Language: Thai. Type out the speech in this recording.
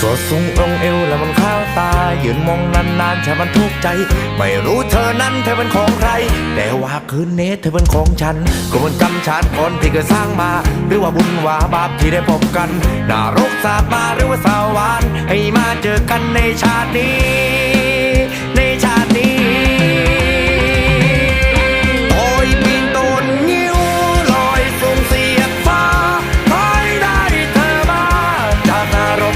สวดสูงองเอวและมันข้าวตา ยืนมองนานๆใช่มันทุกข์ใจ ไม่รู้เธอนั้นเธอเป็นของใคร แต่ว่าคืนนี้เธอเป็นของฉัน ก็เหมันกำชาติก่นที่เคยสร้างมา หรือว่าบุญว่าบาปที่ได้พบกันนารกสาบมาหรือว่าสวรรค์ให้มาเจอกันในชาตินี้